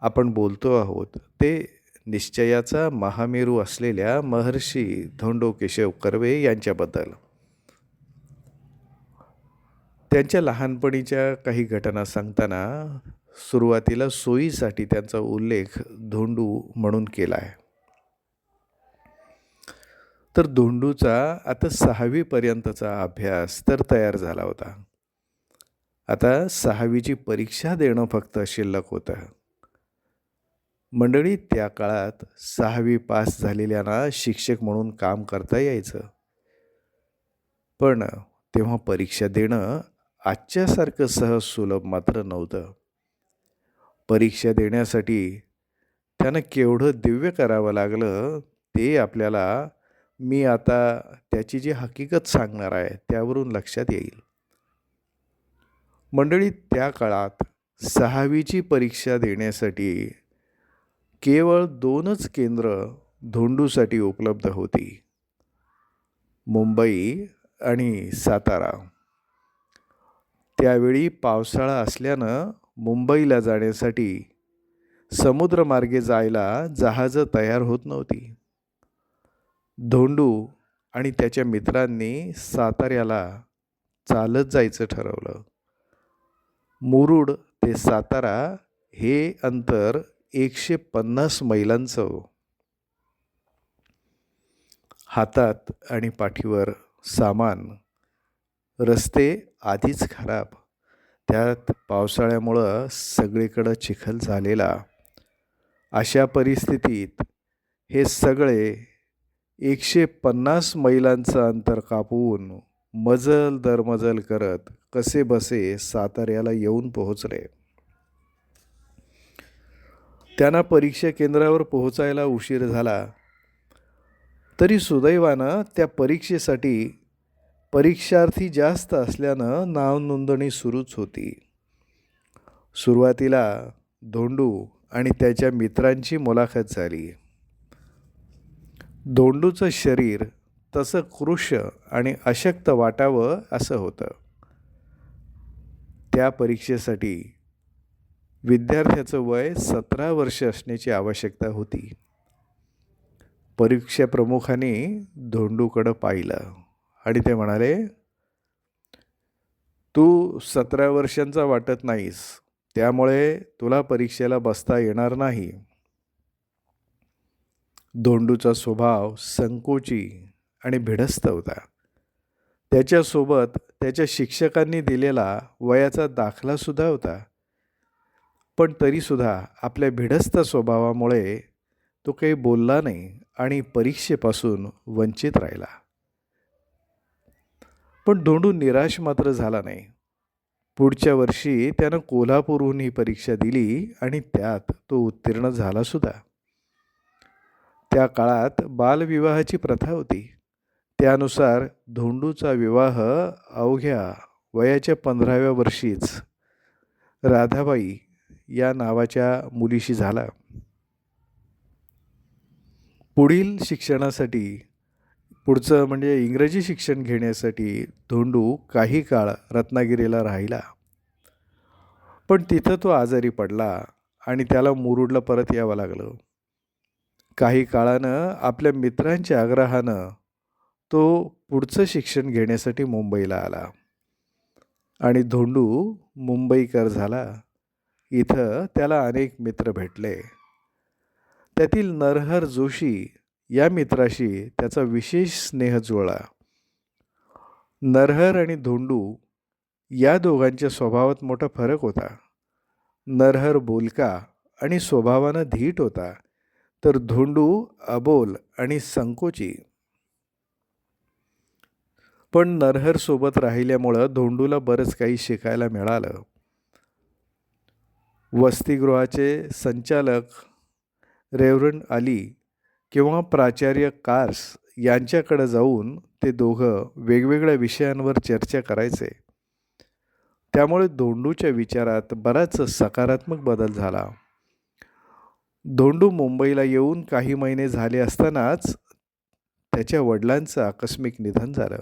आपण बोलतो आहोत ते निश्चयाचा महामेरू असलेल्या महर्षी धोंडो केशव कर्वे यांच्याबद्दल. त्यांच्या लहानपणीच्या काही घटना सांगताना सुरुवातीला सोयीसाठी त्यांचा उल्लेख धोंडू म्हणून केला आहे. तर धोंडूचा आता सहावीपर्यंतचा अभ्यास तर तयार झाला होता. आता सहावीची परीक्षा देणं फक्त शिल्लक होतं. मंडळी त्या काळात सहावी पास झालेल्यांना शिक्षक म्हणून काम करता यायचं. पण तेव्हा परीक्षा देणं आजच्यासारखं सहज सुलभ मात्र नव्हतं. परीक्षा देण्यासाठी त्यानं केवढं दिव्य करावं लागलं ते आपल्याला मी आता त्याची जी हकीकत सांगणार आहे त्यावरून लक्षात येईल. मंडळी त्या काळात सहावीची परीक्षा देण्यासाठी केवळ दोनच केंद्र धोंडूसाठी उपलब्ध होती. मुंबई आणि सातारा. त्यावेळी पावसाळा असल्यानं मुंबईला जाण्यासाठी समुद्रमार्गे जायला जहाजं तयार होत नव्हती. धोंडू आणि त्याच्या मित्रांनी साताऱ्याला चालत जायचं ठरवलं. मुरुड ते सातारा हे अंतर एकशे पन्नास मैलांचं हातात आणि पाठीवर सामान रस्ते आधीच खराब. त्यात पावसाळ्यामुळं सगळीकडं चिखल झालेला. अशा परिस्थितीत हे सगळे एकशे पन्नास मैलांचं अंतर कापून मजल दरमजल करत कसे बसे साताऱ्याला येऊन पोहोचले. त्यांना परीक्षा केंद्रावर पोहोचायला उशीर झाला. तरी सुदैवानं त्या परीक्षेसाठी परीक्षार्थी जास्त असल्यानं नाव नोंदणी सुरूच होती. सुरुवातीला धोंडू आणि त्याच्या मित्रांची मुलाखत झाली. धोंडूचं शरीर तसं कृश आणि अशक्त वाटावं असं होतं. त्या परीक्षेसाठी विद्यार्थ्याचं वय सतरा वर्ष असण्याची आवश्यकता होती. परीक्षा प्रमुखाने धोंडूकडं पाहिलं आणि ते म्हणाले तू सतरा वर्षांचा वाटत नाहीस त्यामुळे तुला परीक्षेला बसता येणार नाही. धोंडूचा स्वभाव संकोची आणि भिडस्त होता. त्याच्यासोबत त्याच्या शिक्षकांनी दिलेला वयाचा दाखलासुद्धा होता. पण तरीसुद्धा आपल्या भिडस्त स्वभावामुळे तो काही बोलला नाही आणि परीक्षेपासून वंचित राहिला. पण धोंडू निराश मात्र झाला नाही. पुढच्या वर्षी त्यानं कोल्हापूरहून ही परीक्षा दिली आणि त्यात तो उत्तीर्ण झालासुद्धा त्या काळात बालविवाहाची प्रथा होती. त्यानुसार धोंडूचा विवाह अवघ्या वयाच्या पंधराव्या वर्षीच. राधाबाई या नावाच्या मुलीशी झाला. पुढील शिक्षणासाठी पुढचं म्हणजे इंग्रजी शिक्षण घेण्यासाठी धोंडू काही काळ रत्नागिरीला राहिला. पण तिथं तो आजारी पडला आणि त्याला मुरुडला परत यावं लागलं. काही काळानं आपल्या मित्रांच्या आग्रहानं तो पुढचं शिक्षण घेण्यासाठी मुंबईला आला. आणि धोंडू मुंबईकर झाला. इथं त्याला अनेक मित्र भेटले. त्यातील नरहर जोशी या मित्राशी त्याचा विशेष स्नेह जुळला. नरहर आणि धोंडू या दोघांच्या स्वभावात मोठा फरक होता. नरहर बोलका आणि स्वभावानं धीट होता तर धोंडू अबोल आणि संकोची. पण नरहरसोबत राहिल्यामुळं धोंडूला बरंच काही शिकायला मिळालं. वसतिगृहाचे संचालक रेव्हरंड अली किंवा प्राचार्य कार्स यांच्याकडं जाऊन ते दोघं वेगवेगळ्या विषयांवर चर्चा करायचे. त्यामुळे धोंडूच्या विचारात बराच सकारात्मक बदल झाला. धोंडू मुंबईला येऊन काही महिने झाले असतानाच त्याच्या वडिलांचं आकस्मिक निधन झालं.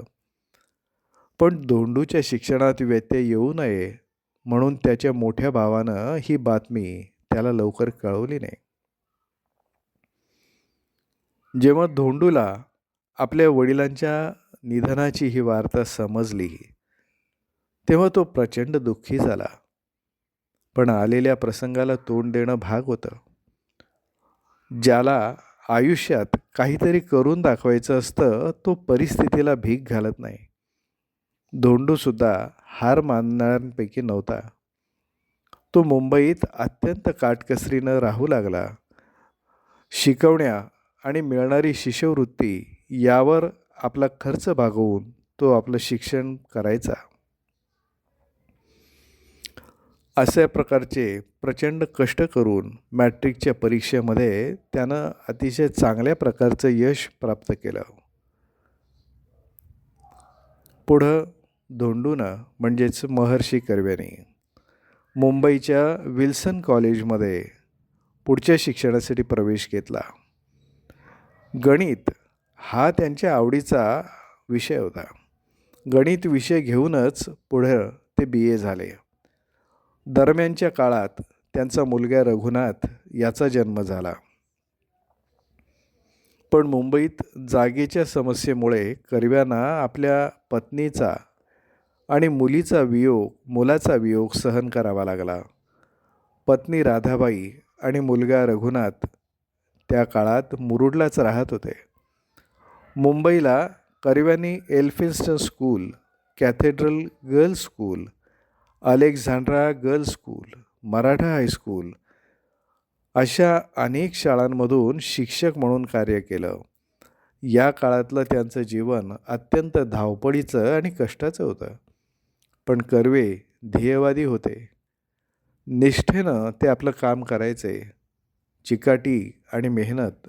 पण धोंडूच्या शिक्षणात व्यत्यय येऊ नये म्हणून त्याच्या मोठ्या भावानं ही बातमी त्याला लवकर कळवली नाही. जेव्हा धोंडूला आपल्या वडिलांच्या निधनाची ही वार्ता समजली तेव्हा तो प्रचंड दुःखी झाला. पण आलेल्या प्रसंगाला तोंड देणं भाग होतं. ज्याला आयुष्यात काहीतरी करून दाखवायचं असतं तो परिस्थितीला भीक घालत नाही. धोंडूसुद्धा हार मानणाऱ्यांपैकी नव्हता. तो मुंबईत अत्यंत काटकसरीनं राहू लागला. शिकवण्या आणि मिळणारी शिष्यवृत्ती यावर आपला खर्च भागवून तो आपलं शिक्षण करायचा. अशा प्रकारचे प्रचंड कष्ट करून मॅट्रिकच्या परीक्षेमध्ये त्यानं अतिशय चांगल्या प्रकारचं यश प्राप्त केलं. पुढं धोंडूनं म्हणजेच महर्षी कर्व्यानी मुंबईच्या विल्सन कॉलेजमध्ये पुढच्या शिक्षणासाठी प्रवेश घेतला. गणित हा त्यांच्या आवडीचा विषय होता. गणित विषय घेऊनच पुढं ते बी ए झाले. दरम्यानच्या काळात त्यांचा मुलगा रघुनाथ याचा जन्म झाला. पण मुंबईत जागेच्या समस्येमुळे कर्व्यांना आपल्या पत्नीचा आणि मुलीचा वियोग मुलाचा वियोग सहन करावा लागला. पत्नी राधाबाई आणि मुलगा रघुनाथ त्या काळात मुरुडलाच राहत होते. मुंबईला कर्व्यांनी Elphinstone school cathedral girls school Alexandra girls school Maratha high school अशा अनेक शाळांमधून शिक्षक म्हणून कार्य केलं. या काळातलं त्यांचं जीवन अत्यंत धावपळीचं आणि कष्टाचं होतं. पण कर्वे ध्येयवादी होते. निष्ठेनं ते आपलं काम करायचे. चिकाटी आणि मेहनत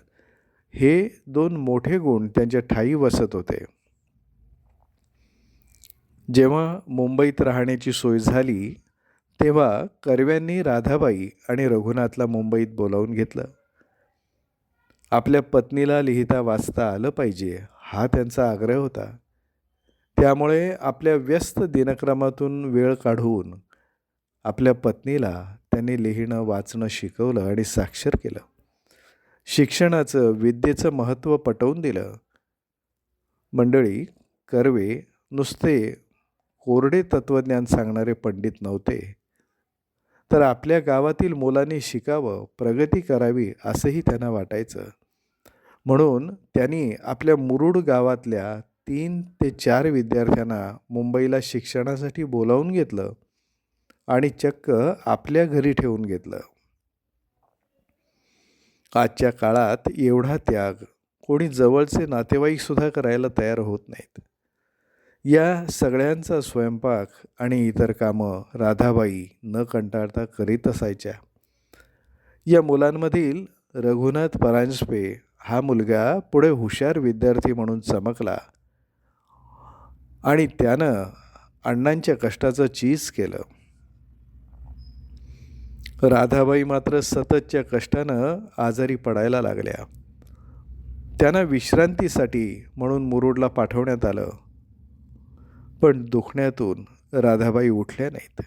हे दोन मोठे गुण त्यांच्या ठाई वसत होते. जेव्हा मुंबईत राहण्याची सोय झाली तेव्हा कर्व्यांनी राधाबाई आणि रघुनाथला मुंबईत बोलावून घेतलं. आपल्या पत्नीला लिहिता वाचता आलं पाहिजे हा त्यांचा आग्रह होता. त्यामुळे आपल्या व्यस्त दिनक्रमातून वेळ काढून आपल्या पत्नीला त्यांनी लिहिणं वाचणं शिकवलं आणि साक्षर केलं. शिक्षणाचं विद्येचं महत्त्व पटवून दिलं. मंडळी कर्वे नुसते कोरडे तत्त्वज्ञान सांगणारे पंडित नव्हते. तर आपल्या गावातील मुलांनी शिकावं प्रगती करावी असंही त्यांना वाटायचं. म्हणून त्यांनी आपल्या मुरुड गावातल्या तीन ते चार विद्यार्थ्यांना मुंबईला शिक्षणासाठी बोलावून घेतलं आणि चक्क आपल्या घरी ठेवून घेतलं. आजच्या काळात एवढा त्याग कोणी जवळचे नातेवाईकसुद्धा करायला तयार होत नाहीत. या सगळ्यांचा स्वयंपाक आणि इतर कामं राधाबाई न कंटाळता करीत असायच्या. या मुलांमधील रघुनाथ परांजपे हा मुलगा पुढे हुशार विद्यार्थी म्हणून चमकला आणि त्यानं अण्णांच्या कष्टाचं चीज केलं. राधाबाई मात्र सततच्या कष्टानं आजारी पडायला लागल्या. त्यांना विश्रांतीसाठी म्हणून मुरुडला पाठवण्यात आलं. पण दुखण्यातून राधाबाई उठल्या नाहीत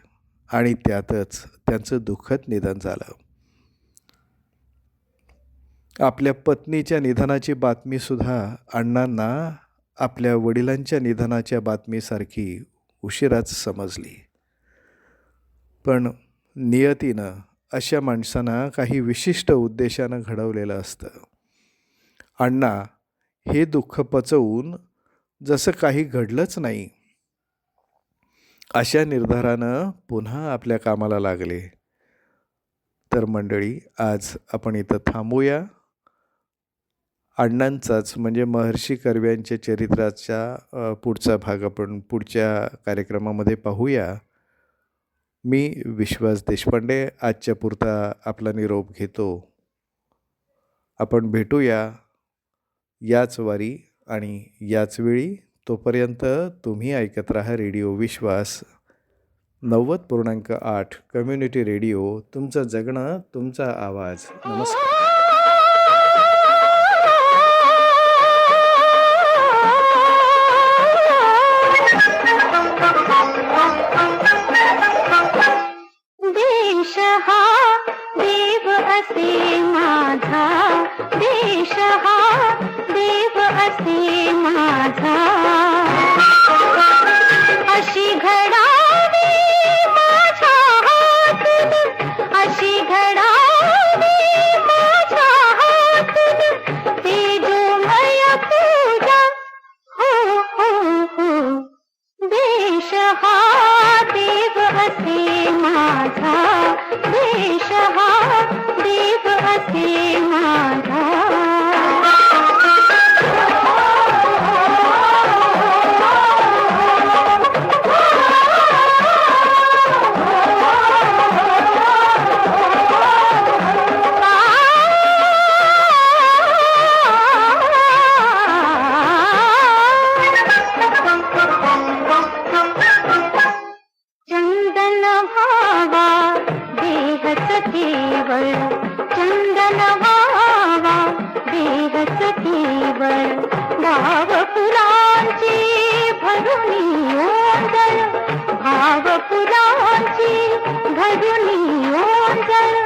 आणि त्यातच त्यांचं दुःखद निधन झालं. आपल्या पत्नीच्या निधनाची बातमीसुद्धा अण्णांना आपल्या वडिलांच्या निधनाच्या बातमीसारखी उशिराच समजली. पण नियतीनं अशा माणसांना काही विशिष्ट उद्देशानं घडवलेलं असतं. अण्णा हे दुःख पचवून जसं काही घडलंच नाही अशा निर्धारानं पुन्हा आपल्या कामाला लागले. तर मंडळी आज आपण इथं थांबूया. अण्णांचाच म्हणजे महर्षी कर्व्यांच्या चरित्राचा पुढचा भाग आपण पुढच्या कार्यक्रमामध्ये पाहूया. मी विश्वास देशपांडे आजच्या पुरता आपला निरोप घेतो. आपण भेटूया याच वारी आणि याच वेळी. तोपर्यंत तुम्ही ऐकत राहा रेडिओ विश्वास. नव्वद पूर्णांक आठ कम्युनिटी रेडिओ तुमचं जगणं तुमचा आवाज. नमस्कार. हा असे माझा. अशी घडावी अशी घडावी माझ्या हातून. पूजा, हो देश हा. माझा. देश हा देव असे माझा. देहच भाव फुलांची भरुणी ओंजळ भाव फुलांची भरुणी ओंजळ